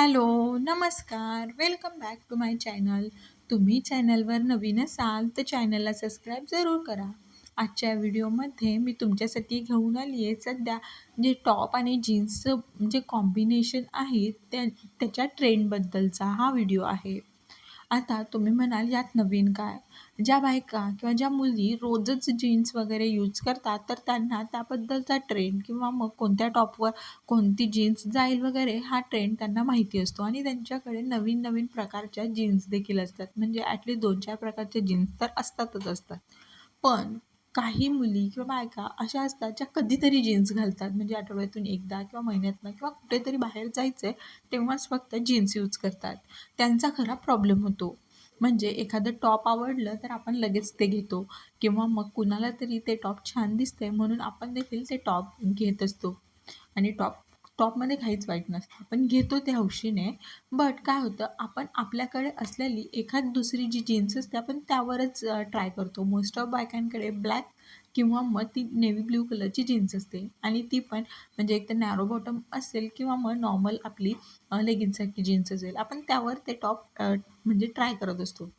Hello, नमस्कार. Welcome back to my channel. तुम्ही चॅनलवर नवीन असाल तर चॅनलला सबस्क्राईब जरूर करा. आजच्या व्हिडिओमध्ये मी तुमच्यासाठी घेऊन आली आहे सध्या जे टॉप आणि जीन्सचं जे कॉम्बिनेशन आहे त्या त्याच्या ट्रेंडबद्दलचा हा व्हिडिओ आहे. आता तुम्ही म्हणाल यात नवीन काय? ज्या बायका किंवा ज्या मुली रोजच जीन्स वगैरे यूज करतात तर त्यांना त्याबद्दलचा ट्रेंड किंवा मग कोणत्या टॉपवर कोणती जीन्स जाईल वगैरे हा ट्रेंड त्यांना माहिती असतो आणि त्यांच्याकडे नवीन नवीन प्रकारच्या जीन्स देखील असतात. म्हणजे ॲटलीस्ट 2-4 प्रकारच्या जीन्स तर असतातच असतात. पण काही मुली किंवा बायका अशा असतात ज्या कधीतरी जीन्स घालतात. म्हणजे आठवड्यातून एकदा किंवा महिन्यातनं किंवा कुठेतरी बाहेर जायचं आहे तेव्हाच फक्त जीन्स यूज करतात. त्यांचा खरा प्रॉब्लेम होतो. म्हणजे एखादं टॉप आवडलं तर आपण लगेच ते घेतो किंवा मग कुणाला तरी ते टॉप छान दिसतंय म्हणून आपण देखील ते टॉप घेत असतो आणि टॉप टॉपमध्ये काहीच वाईट नसतं. आपण घेतो ते हौशीने. बट काय होतं आपण आपल्याकडे असलेली एखाद दुसरी जी जीन्स असते आपण त्यावरच ट्राय करतो. मोस्ट ऑफ बायकांकडे ब्लॅक किंवा मग ती नेव्ही ब्ल्यू कलरची जीन्स असते आणि ती पण म्हणजे एक तर नॅरो बॉटम असेल किंवा मग नॉर्मल आपली लेगिन्ससारखी जीन्स असेल. आपण त्यावर ते टॉप म्हणजे ट्राय करत असतो.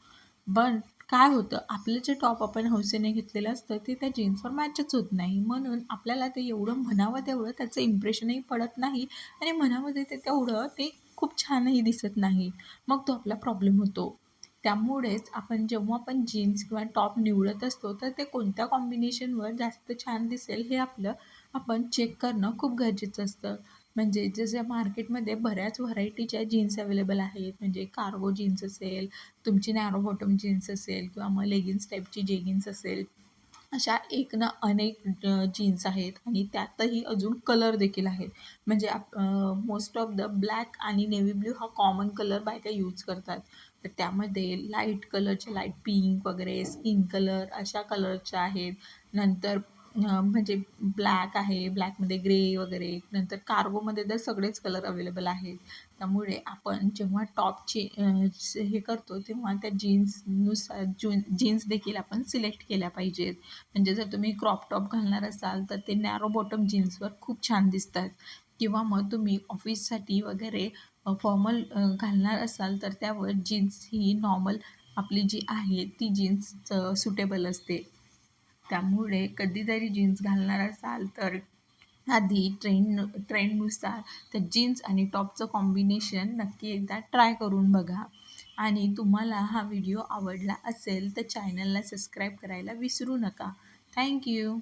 पण काय होतं आपलं जे टॉप आपण हौसेने घेतलेलं असतं ते त्या जीन्सवर मॅचच होत नाही. म्हणून आपल्याला ते एवढं म्हणावं तेवढं त्याचं इम्प्रेशनही पडत नाही आणि म्हणावं ते तेवढं ते खूप छानही दिसत नाही. मग तो आपला प्रॉब्लेम होतो. त्यामुळेच आपण जेव्हा पण जीन्स किंवा टॉप निवडत असतो तर ते कोणत्या कॉम्बिनेशनवर जास्त छान दिसेल हे आपलं आपण चेक करणं खूप गरजेचं असतं. म्हणजे जसं मार्केटमध्ये बऱ्याच व्हरायटीच्या जीन्स अवेलेबल आहेत. म्हणजे कार्गो जीन्स असेल, तुमची नॅरो बॉटम जीन्स असेल किंवा मग लेगिन्स टाईपची जेगिन्स असेल. अशा एक ना अनेक जीन्स आहेत आणि त्यातही अजून कलर देखील आहेत. म्हणजे आप मोस्ट ऑफ द ब्लॅक आणि नेव्ही ब्ल्यू हा कॉमन कलर बायका यूज करतात. तर त्यामध्ये लाइट कलरच्या लाइट पिंक वगैरे, स्किन कलर अशा कलरच्या आहेत. नंतर म्हणजे ब्लॅक आहे, ब्लॅकमध्ये ग्रे वगैरे, नंतर कार्गोमध्ये तर सगळेच कलर अवेलेबल आहेत. त्यामुळे आपण जेव्हा टॉपची हे करतो तेव्हा त्या जीन्सनुसार जून जीन्स देखील आपण सिलेक्ट केल्या पाहिजेत. म्हणजे जर तुम्ही क्रॉप टॉप घालणार असाल तर ते नॅरो बॉटम जीन्सवर खूप छान दिसतात किंवा मग तुम्ही ऑफिससाठी वगैरे फॉर्मल घालणार असाल तर त्यावर जीन्स ही नॉर्मल आपली जी आहे ती जीन्स सुटेबल असते. त्यामुळे कधीतरी जीन्स घालणार असाल तर आधी ट्रेंड ट्रेंडनुसार त्या जीन्स आणि टॉपचं कॉम्बिनेशन नक्की एकदा ट्राय करून बघा. आणि तुम्हाला हा व्हिडिओ आवडला असेल तर चॅनलला सबस्क्राईब करायला विसरू नका. थँक्यू